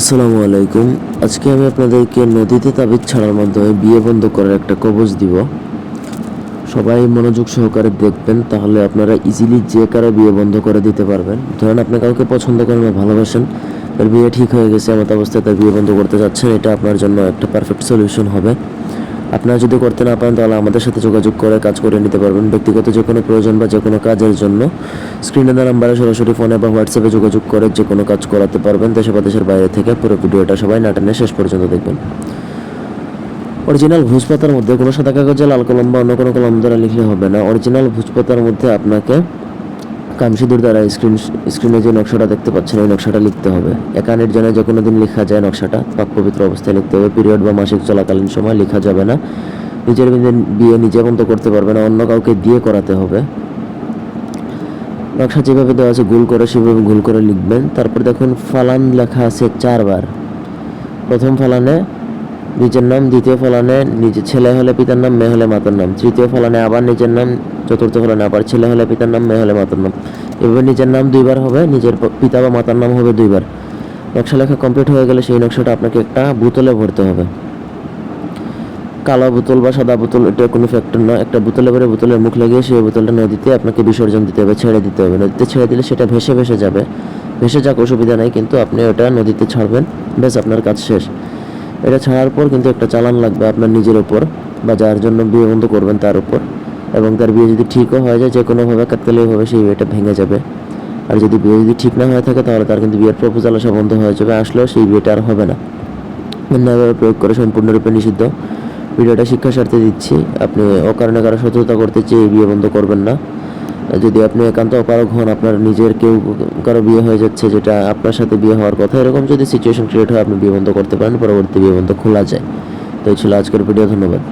আসসালামু আলাইকুম। আজকে আমি আপনাদেরকে নদীতে তাবিজ ছাড়ার মাধ্যমে বিয়ে বন্ধ করার একটা কবজ দিব। সবাই মনোযোগ সহকারে দেখবেন, তাহলে আপনারা ইজিলি যে কারও বিয়ে বন্ধ করে দিতে পারবেন। ধরেন আপনি কাউকে পছন্দ করেন বা ভালোবাসেন, তার বিয়ে ঠিক হয়ে গেছে, এমন অবস্থায় তার বিয়ে বন্ধ করতে যাচ্ছেন, এটা আপনার জন্য একটা পারফেক্ট সলিউশন হবে। আপনারা যদি করতে না পারেন, তাহলে আমাদের সাথে যোগাযোগ করে কাজ করে নিতে পারবেন। ব্যক্তিগত যে কোনো প্রয়োজন বা যে কোনো কাজের জন্য। স্ক্রিনে দেওয়া নাম্বারে সরাসরি ফোনে বা হোয়াটসঅ্যাপে যোগাযোগ করে যে কোনো কাজ করাতে পারবেন। দেশে বা দেশের বাইরে থেকে পুরো ভিডিওটা সবাই নাটানে শেষ পর্যন্ত দেখবেন। অরিজিনাল ভোজপাতার মধ্যে কোনো সাদা কাগজে, লাল কলম বা অন্য কোনো কলম দ্বারা লিখলে হবে না। অরিজিনাল ভোজপাতার মধ্যে আপনাকে কামসিদুর দ্বারা স্ক্রিন স্ক্রিনে যে নকশাটা দেখতে পাচ্ছেন, ওই নকশাটা লিখতে হবে। একানের নির্জনে যে কোনো দিন লেখা যায় নকশাটা, পাক পবিত্র অবস্থায় লিখতে হবে। পিরিয়ড বা মাসিক চলাকালীন সময় লেখা যাবে না। নিজের বিয়ে নিজে বন্ধ করতে পারবে না, অন্য কাউকে দিয়ে করাতে হবে। নকশা যেভাবে দেওয়া আছে গোল করে সেভাবে গোল করে লিখবেন। তারপর দেখুন ফালান লেখা আছে চারবার। প্রথম ফালানে নিজের নাম, দ্বিতীয় ফলানে নিজের ছেলে হলে পিতার নাম, মেয়ে হলে মাতার নাম। তৃতীয় ফলানে আবার নিজের নাম, চতুর্থ ফলানে আবার ছেলে হলে পিতার নাম, মেয়ে হলে মাতার নাম। এভাবে নিজের নাম দুইবার হবে, নিজের পিতা বা মাতার নাম হবে দুইবার। নকশা লেখা কমপ্লিট হয়ে গেলে সেই নকশাটা আপনাকে একটা বোতলে ভরতে হবে। কালো বোতল বা সাদা বোতল, এটা কোনো ফ্যাক্টর নয়। একটা বোতলে ভরে বোতলের মুখ লাগিয়ে সেই বোতলটা নদীতে আপনাকে বিসর্জন দিতে হবে, ছেড়ে দিতে হবে। নদীতে ছেড়ে দিলে সেটা ভেসে ভেসে যাবে। ভেসে যাক, অসুবিধা নেই, কিন্তু আপনি ওটা নদীতে ছাড়বেন। ব্যাস, আপনার কাজ শেষ। এটা ছাড়ার পর কিন্তু একটা চালান লাগবে আপনার নিজের ওপর বা যার জন্য বিয়ে বন্ধ করবেন তার উপর। এবং তার বিয়ে যদি ঠিকও হয়ে যায় যে কোনোভাবে কাকতালীয়ভাবে সেই বিয়েটা ভেঙে যাবে। আর যদি বিয়ে যদি ঠিক না হয়ে থাকে, তাহলে তার কিন্তু বিয়ের প্রপোজাল আসা বন্ধ হয়ে যাবে। আসলেও সেই বিয়েটা আর হবে না। অন্যায়ভাবে প্রয়োগ করে সম্পূর্ণরূপে নিষিদ্ধ। ভিডিওটা শিক্ষা স্বার্থে দিচ্ছি। আপনি অকারণে কারও সতর্কতা করতে চেয়ে বিয়ে বন্ধ করবেন না। যদি আপনি একান্ত অপারগ হন, আপনার নিজের কেউ কারও বিয়ে হয়ে যাচ্ছে যেটা আপনার সাথে বিয়ে হওয়ার কথা, এরকম যদি সিচুয়েশন ক্রিয়েট হয়, আপনি বিয়ে বন্ধ করতে পারেন, পরবর্তী বিয়ে বন্ধ খোলা যায়। তো এই ছিল আজকের ভিডিও ধন্যবাদ।